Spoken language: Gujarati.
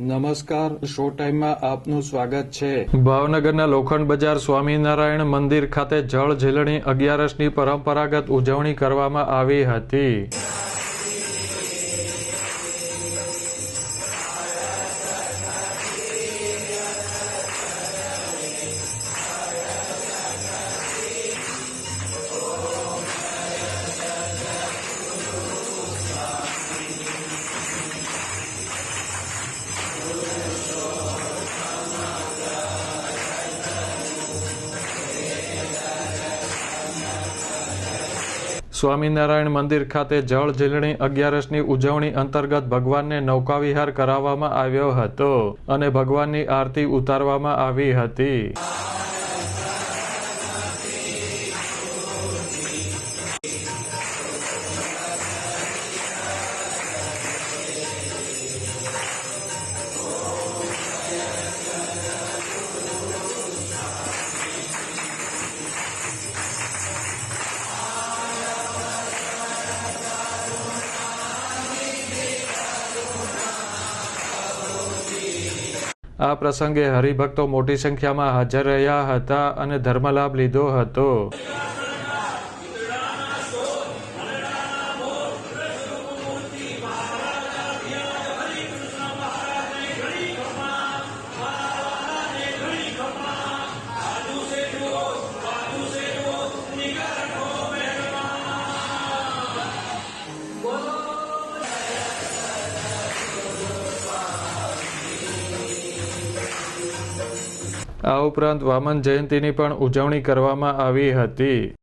નમસ્કાર શો ટાઈમમાં આપનું સ્વાગત છે. ભાવનગરના લોખંડ બજાર સ્વામિનારાયણ મંદિર ખાતે જળ ઝીલણી અગિયારસની પરંપરાગત ઉજવણી કરવામાં આવી હતી. સ્વામિનારાયણ મંદિર ખાતે જળ ઝીલણી અગિયારસની ઉજવણી અંતર્ગત ભગવાનને નૌકાવિહાર કરાવવામાં આવ્યો હતો અને ભગવાનની આરતી ઉતારવામાં આવી હતી. આ પ્રસંગે હરિભક્તો મોટી સંખ્યામાં હાજર રહ્યા હતા અને ધર્મલાભ લીધો હતો. આ ઉપરાંત વામન જયંતીની પણ ઉજવણી કરવામાં આવી હતી.